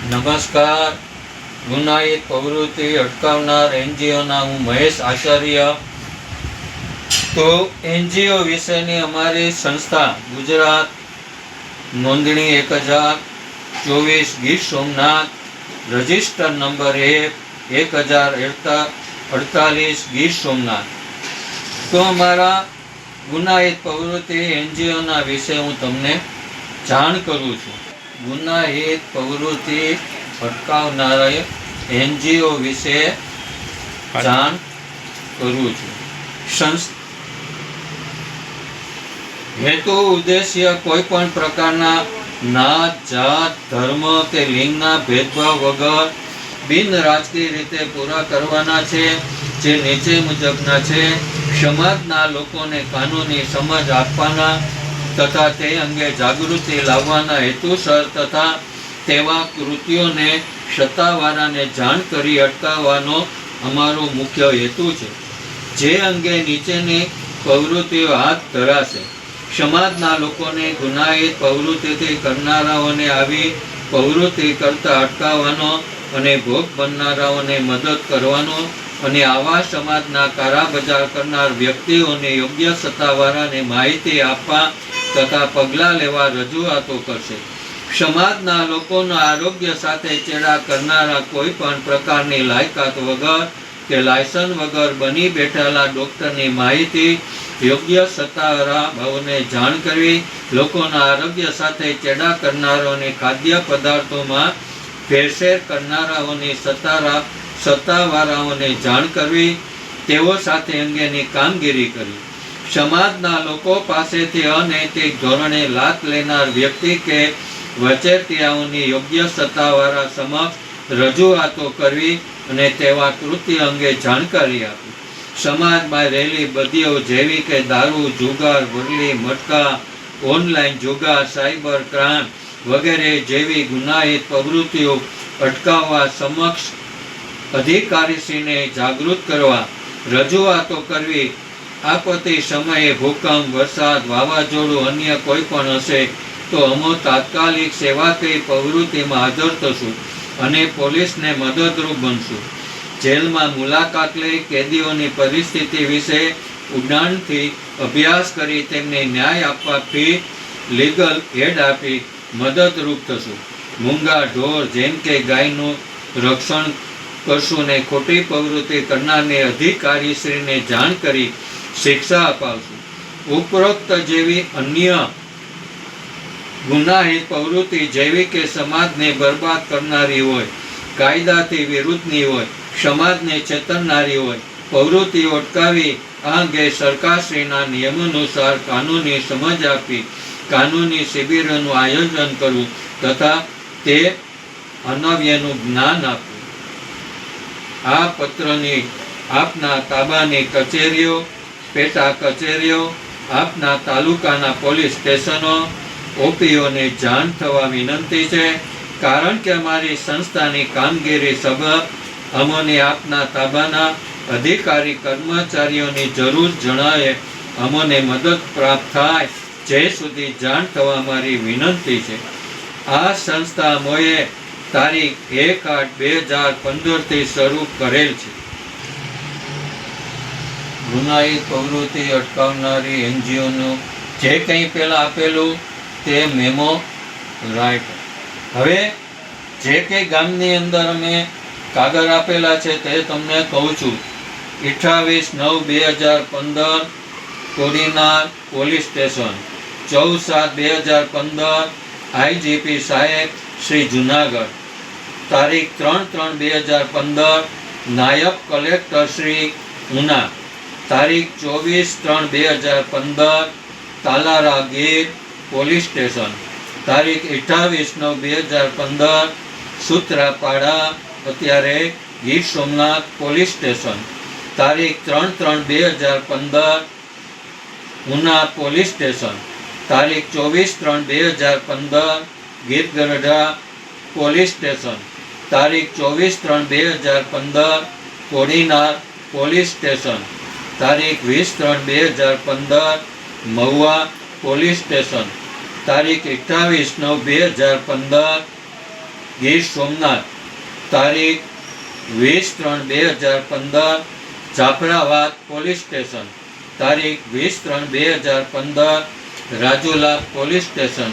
નમસ્કાર. ગુનાહિત પ્રવૃત્તિ અટકાવનાર એનજીઓના હું મહેશ આચાર્ય. તો એનજીઓ વિશેની અમારી સંસ્થા ગુજરાત નોંધણી એક હજાર ચોવીસ ગીર સોમનાથ રજિસ્ટર નંબર એક એક હજાર અડતાલીસ ગીર સોમનાથ. તો અમારા ગુનાહિત પ્રવૃત્તિ એનજીઓના વિશે હું તમને જાણ કરું છું. ગુનાહિત પ્રવૃત્તિ ભટકાવનારા એનજીઓ વિશે જાણ કરું છું. હેતુ, ઉદ્દેશ્ય કોઈ પણ પ્રકારના નાત, જાત, ધર્મ કે લિંગના ભેદભાવ વગર બિન રાજકીય રીતે પૂરા કરવાના છે, જે નીચે મુજબના છે. સમાજના લોકોને કાનૂની સમજ આપવાના તથા તે અંગે જાગૃતિ લાવવાના હેતુસર તથા તેવા કૃત્યોને સત્તાવાળાને જાણ કરી અટકાવવાનો અમારો મુખ્ય હેતુ છે. જે અંગે નીચેની પ્રવૃત્તિઓ હાથ ધરાશે. સમાજના લોકોને ગુનાહિત પ્રવૃત્તિથી કરનારાઓને આવી પ્રવૃત્તિ કરતા અટકાવવાનો અને ભોગ બનનારાઓને મદદ કરવાનો અને આવા સમાજના કાળા બજાર કરનાર વ્યક્તિઓને યોગ્ય સત્તાવાળાને માહિતી આપવા તથા પગલાં લેવા રજૂઆતો કરશે. સમાજના લોકોના આરોગ્ય સાથે ચેડા કરનારા કોઈ પણ પ્રકારની લાયકાત વગર કે લાયસન્સ વગર બની બેઠેલા ડૉક્ટરની માહિતી, યોગ્ય સત્તાવાળા ભાવને જાણ કરવી, લોકોના આરોગ્ય સાથે ચેડા કરનારાઓને ખાદ્ય પદાર્થોમાં ફેરફેર કરનારાઓની સત્તારા, સત્તાવાળાઓને જાણ કરવી, તેઓ સાથે અંગેની કામગીરી કરવી. સમાજના લોકો પાસેથી અનૈતિક ધોરણે લાત લેનાર વ્યક્તિ કે વચેટિયાઓની યોગ્ય સત્તાવાળા સમક્ષ રજૂઆતો કરવી અને તેવા કૃત્ય અંગે જાણકારી આપવી. સમાજમાં રહેલી બદીઓ જેવી કે દારૂ, જુગાર વરલી મટકા, ઓનલાઈન જુગાર, સાયબર ક્રાઇમ વગેરે જેવી ગુનાહિત પ્રવૃત્તિઓ અટકાવવા સમક્ષ અધિકારીશ્રીને જાગૃત કરવા, રજૂઆતો કરવી આપત્તિ સમયે ભૂકંપ, વરસાદ, વાવાઝોડું, અન્ય કોઈ પણ હશે, તો અમો તાત્કાલિક સેવાકીય પ્રવૃત્તિમાં હાજર થશું અને પોલીસને મદદરૂપ બનશું. જેલમાં મુલાકાત લઈ કેદીઓની પરિસ્થિતિ વિશે ઉડાણથી અભ્યાસ કરી તેમને ન્યાય આપવા ફી લીગલ એડ આપી મદદરૂપ થશું. મૂંગા ઢોર જેમ કે ગાયનું રક્ષણ કરશું ને ખોટી પ્રવૃત્તિ કરનારને અધિકારીશ્રીને જાણ કરી શિક્ષા અપાવશું. ઉપરોક્ત જેવી અન્ય ગુનાહિત પ્રવૃત્તિ જેવી કે સમાજને બરબાદ કરનારી હોય, કાયદાથી વિરુદ્ધની હોય, સમાજને ચેતનનારી હોય, પ્રવૃત્તિઓ અટકાવી આ અંગે સરકારશ્રીના નિયમાનુસાર કાનૂની સમજ આપી, કાનૂની શિબિરોનું આયોજન કરવું તથા તે અનવ્યનું જ્ઞાન આપવું. આ પત્રની આપના તાબાની કચેરીઓ પેટા કચેરીઓ, આપના તાલુકાના પોલીસ સ્ટેશનો, ઓપીઓને જાણ થવા વિનંતી છે, કારણ કે અમારી સંસ્થાની કામગીરી સબબ અમોને આપના તાબાના અધિકારી કર્મચારીઓની જરૂર જણાય અમોને મદદ પ્રાપ્ત થાય જે સુધી જાણ થવા મારી વિનંતી છે. આ સંસ્થા મોએ તારીખ એક આઠ બે હજાર પંદરથી શરૂ કરેલ છે. ગુનાહિત પ્રવૃત્તિ અટકાવનારી એનજીઓનું જે કંઈ પહેલાં આપેલું તે મેમો રાઈટ. હવે જે કંઈ ગામની અંદર અમે કાગળ આપેલા છે તે તમને કહું છું. અઠ્ઠાવીસ નવ બે હજાર પંદર કોડીનાર પોલીસ સ્ટેશન. ચૌદ સાત બે હજાર પંદર આઈજીપી સાહેબ શ્રી જુનાગઢ. તારીખ ત્રણ ત્રણ બે હજાર પંદર નાયબ કલેક્ટર શ્રી ઉના. તારીખ ચોવીસ ત્રણ બે હજાર પંદર, તાલારા ગીર પોલીસ સ્ટેશન. તારીખ અઠ્ઠાવીસ નવ બે હજાર પંદર, સૂત્રાપાડા, અત્યારે ગીર સોમનાથ પોલીસ સ્ટેશન. તારીખ ત્રણ ત્રણ બે હજાર પંદર, ઉના પોલીસ સ્ટેશન. તારીખ ચોવીસ ત્રણ બે હજાર પંદર, ગીર ગરડા પોલીસ સ્ટેશન. તારીખ ચોવીસ ત્રણ બે હજાર પંદર, કોડીનાર પોલીસ સ્ટેશન. તારીખ વીસ ત્રણ બે હજાર પંદર, મહુવા પોલીસ સ્ટેશન. તારીખ અઠ્ઠાવીસ નવ બે હજાર પંદર, ગીર સોમનાથ. તારીખ વીસ ત્રણ બે હજાર પંદર, જાફરાબાદ પોલીસ સ્ટેશન. તારીખ વીસ ત્રણ બે હજાર પંદર, રાજુલા પોલીસ સ્ટેશન.